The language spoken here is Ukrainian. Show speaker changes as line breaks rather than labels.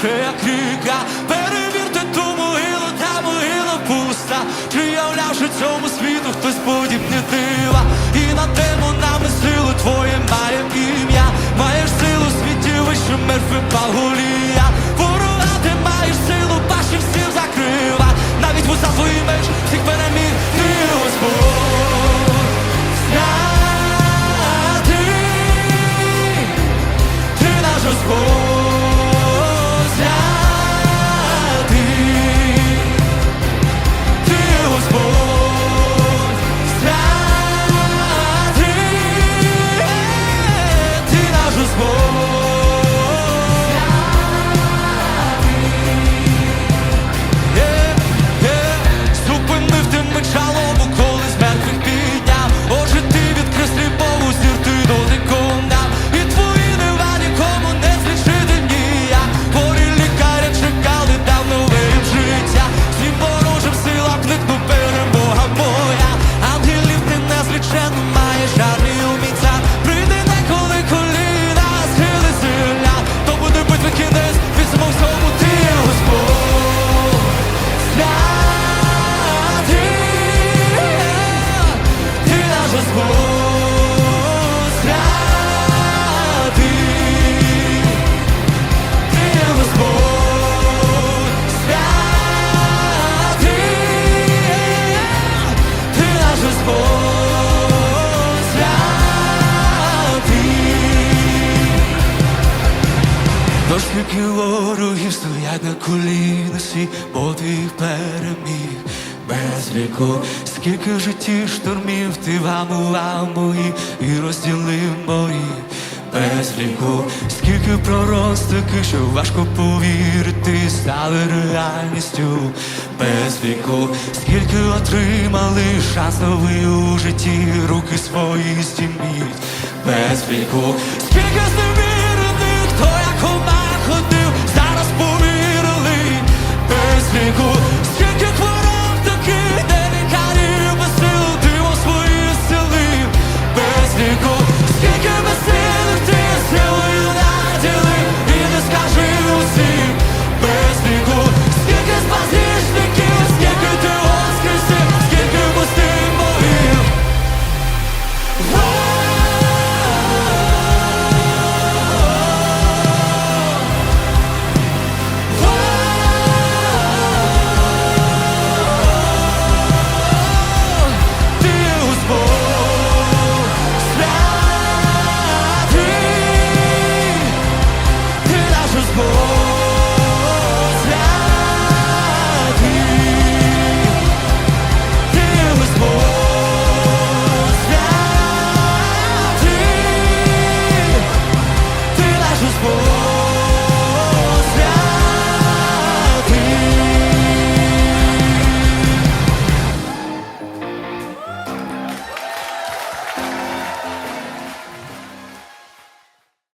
тече, як перевірте ту могилу, та могила пуста, чи являвши цьому світу хтось подібне ти. Коліна свій, бо ти переміг. Без віку, скільки в житті штурмів ти вамував мої і розділив мої. Без віку, скільки пророцтв що важко повірити, стали реальністю. Без віку, скільки отримали шанс новий у житті, руки свої здіміть. Без віку, скільки